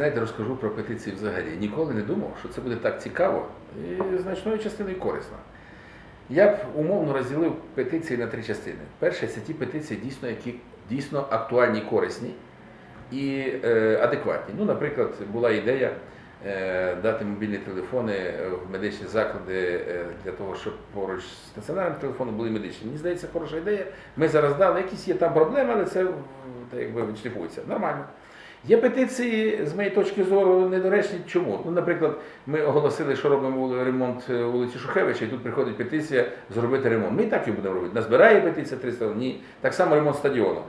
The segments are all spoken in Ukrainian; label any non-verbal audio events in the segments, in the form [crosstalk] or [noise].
знаєте, розкажу про петиції взагалі. Ніколи не думав, що це буде так цікаво і значною частиною корисно. Я б умовно розділив петиції на три частини. Перше, це ті петиції, дійсно, які дійсно актуальні, корисні і е, адекватні. Ну, наприклад, була ідея е, дати мобільні телефони в медичні заклади е, для того, щоб поруч з стаціонарним телефоном були медичні. Мені здається, хороша ідея. Ми зараз дали, якісь є там проблеми, але це так, якби відшліфується. Нормально. Є петиції, з моєї точки зору, недоречні. Чому? Ну, наприклад, ми оголосили, що робимо ремонт е, вулиці Шухевича, і тут приходить петиція зробити ремонт. Ми і так і будемо робити. Назбирає петиція 300, ні. Так само ремонт стадіону.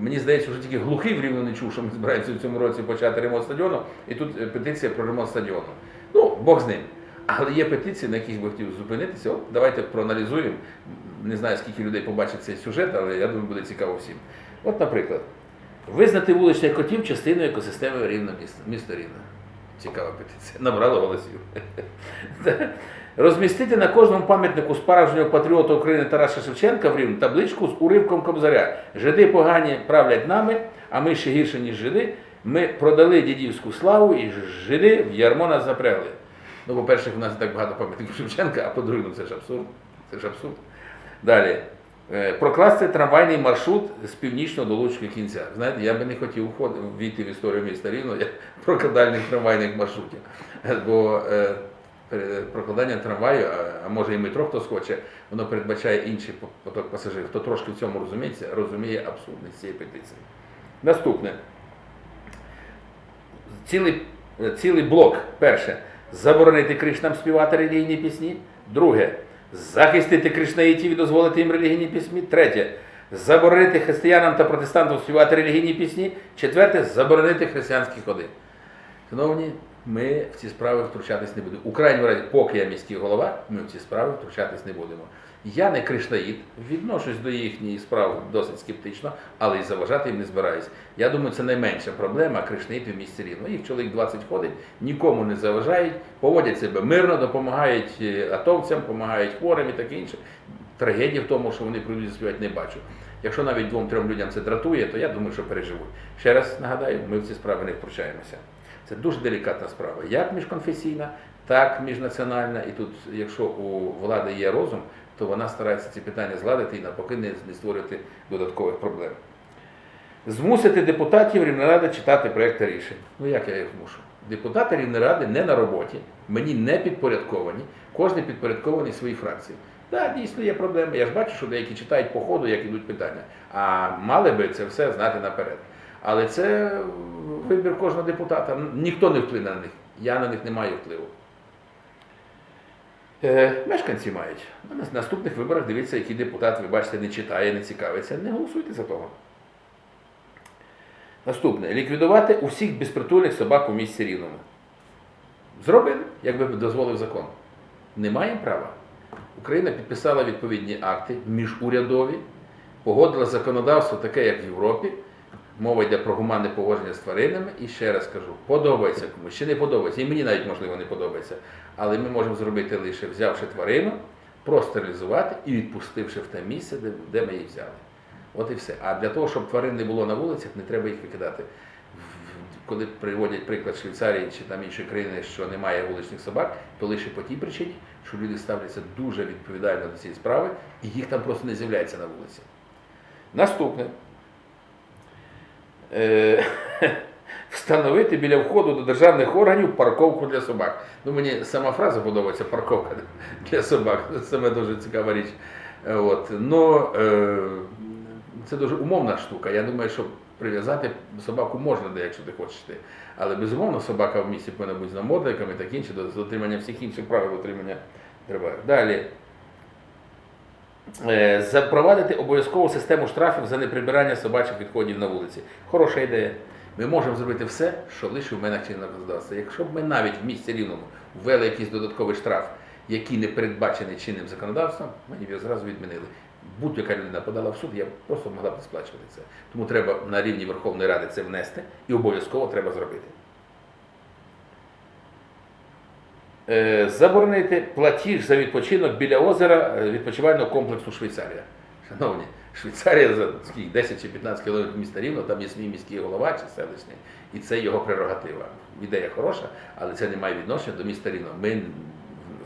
Мені здається, що тільки глухий в рівно не чув, що ми збираємося в цьому році почати ремонт стадіону, і тут е, петиція про ремонт стадіону. Ну, Бог з ним. Але є петиції, на яких би хотів зупинитися. От давайте проаналізуємо. Не знаю, скільки людей побачить цей сюжет, але я думаю, буде цікаво всім. От, наприклад, визнати вуличних котів частиною екосистеми рівно міста, міста. Цікава петиція. Набрала голосів. [laughs] Розмістити на кожному пам'ятнику справжнього патріота України Тараса Шевченка в Рівні табличку з уривком Кобзаря. Жиди погані правлять нами, а ми ще гірше, ніж жиди. Ми продали дідівську славу і жиди в ярмо нас запрягли. Ну, по-перше, у нас так багато пам'ятників Шевченка, а по-друге, ну це ж абсурд. Це ж абсурд. Далі. Е, Прокласти трамвайний маршрут з північного до кінця. Знаєте, я би не хотів війти в історію міста Рівно прокладальних трамвайних маршрутів. Бо е, прокладання трамваю, а, може і метро хтось хоче, воно передбачає інший по- поток пасажирів. Хто трошки в цьому розуміється, розуміє абсурдність цієї петиції. Наступне. Цілий, цілий блок. Перше. Заборонити кришнам співати релігійні пісні. Друге. Захистити кришнаїтів і дозволити їм релігійні пісні. Третє. Заборонити християнам та протестантам співати релігійні пісні. Четверте. Заборонити християнські ходи. Шановні, ми в ці справи втручатись не будемо. У крайньому разі, поки я міський голова, ми в ці справи втручатись не будемо. Я не кришнаїд, відношусь до їхньої справи досить скептично, але й заважати їм не збираюсь. Я думаю, це найменша проблема кришнаїдів в місті Рівно. Їх чоловік 20 ходить, нікому не заважають, поводять себе мирно, допомагають е, атовцям, допомагають хворим і таке інше. Трагедії в тому, що вони прийдуть співати, не бачу. Якщо навіть двом-трьом людям це дратує, то я думаю, що переживуть. Ще раз нагадаю, ми в ці справи не втручаємося. Це дуже делікатна справа, як міжконфесійна, так міжнаціональна. І тут, якщо у влади є розум, то вона старається ці питання зладити і навпаки не, створювати додаткових проблем. Змусити депутатів Рівнеради читати проекти рішень. Ну як я їх мушу? Депутати Рівнеради не на роботі, мені не підпорядковані, кожен підпорядкований своїй фракції. Так, дійсно є проблеми. Я ж бачу, що деякі читають по ходу, як ідуть питання. А мали би це все знати наперед. Але це вибір кожного депутата. Ніхто не вплине на них. Я на них не маю впливу. Е, мешканці мають. На наступних виборах дивіться, який депутат, ви бачите, не читає, не цікавиться. Не голосуйте за того. Наступне. Ліквідувати усіх безпритульних собак у місті рівному. Зробили, якби дозволив закон. Не маємо права. Україна підписала відповідні акти міжурядові, погодила законодавство таке, як в Європі. Мова йде про гуманне поводження з тваринами. І ще раз кажу, подобається комусь, чи не подобається, і мені навіть можливо не подобається. Але ми можемо зробити лише взявши тварину, простерилізувати і відпустивши в те місце, де, де ми її взяли. От і все. А для того, щоб тварин не було на вулицях, не треба їх викидати. Коли приводять приклад Швейцарії чи там іншої країни, що немає вуличних собак, то лише по тій причині, що люди ставляться дуже відповідально до цієї справи, і їх там просто не з'являється на вулиці. Наступне. Е, [laughs] Встановити біля входу до державних органів парковку для собак. Ну, мені сама фраза подобається парковка [laughs] для собак. Це саме дуже цікава річ. Е, От. Но, е, це дуже умовна штука. Я думаю, що прив'язати собаку можна де, якщо ти хочеш ти. Але безумовно собака в місті повинна бути з намордниками і так інше, до дотримання всіх інших правил дотримання треба. Далі. Е, Запровадити обов'язкову систему штрафів за неприбирання собачих відходів на вулиці. Хороша ідея. Ми можемо зробити все, що лише в мене чинного законодавства. Якщо б ми навіть в місті рівному ввели якийсь додатковий штраф, який не передбачений чинним законодавством, мені б його зразу відмінили. Будь-яка людина подала в суд, я просто могла б не сплачувати це. Тому треба на рівні Верховної Ради це внести і обов'язково треба зробити. Е, Заборонити платіж за відпочинок біля озера е, відпочивального комплексу Швейцарія. Шановні, Швейцарія за скільки, 10 чи 15 кілометрів міста Рівно, там є свій міський голова чи селищний, і це його прерогатива. Ідея хороша, але це не має відношення до міста Рівно. Ми,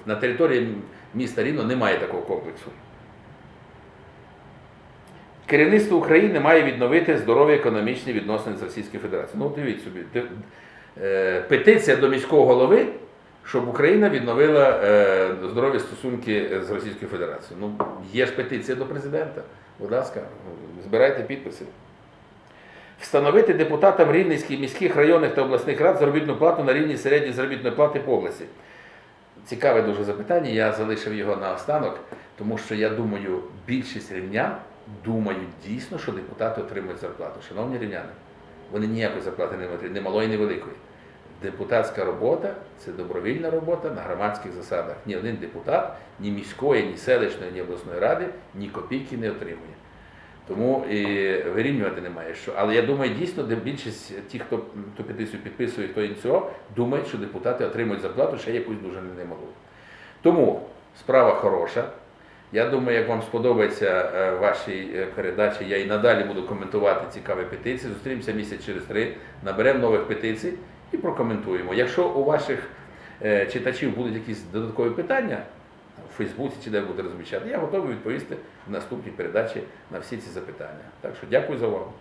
на території міста Рівно немає такого комплексу. Керівництво України має відновити здорові економічні відносини з Російською Федерацією. Ну, дивіть собі, е, петиція до міського голови, щоб Україна відновила е, здорові стосунки з Російською Федерацією. Ну, є ж петиція до президента. Будь ласка, збирайте підписи. Встановити депутатам Рівненських міських районних та обласних рад заробітну плату на рівні середньої заробітної плати по області. Цікаве дуже запитання. Я залишив його на останок, тому що я думаю, більшість рівнян думають дійсно, що депутати отримують зарплату. Шановні рівняни, вони ніякої зарплати не отримують, ні малої, ні великої. Депутатська робота це добровільна робота на громадських засадах. Ні один депутат, ні міської, ні селищної, ні обласної ради ні копійки не отримує. Тому і вирівнювати немає що. Але я думаю, дійсно, де більшість тих, хто ту петицію підписує, хто ініціював, думають, що депутати отримують зарплату ще якусь дуже немалу. Тому справа хороша. Я думаю, як вам сподобається е, вашій е, передачі, я і надалі буду коментувати цікаві петиції. Зустрінемося місяць через три, наберемо нових петицій і прокоментуємо. Якщо у ваших е, читачів будуть якісь додаткові питання в Фейсбуці чи де буде розміщати, я готовий відповісти в наступній передачі на всі ці запитання. Так що дякую за увагу.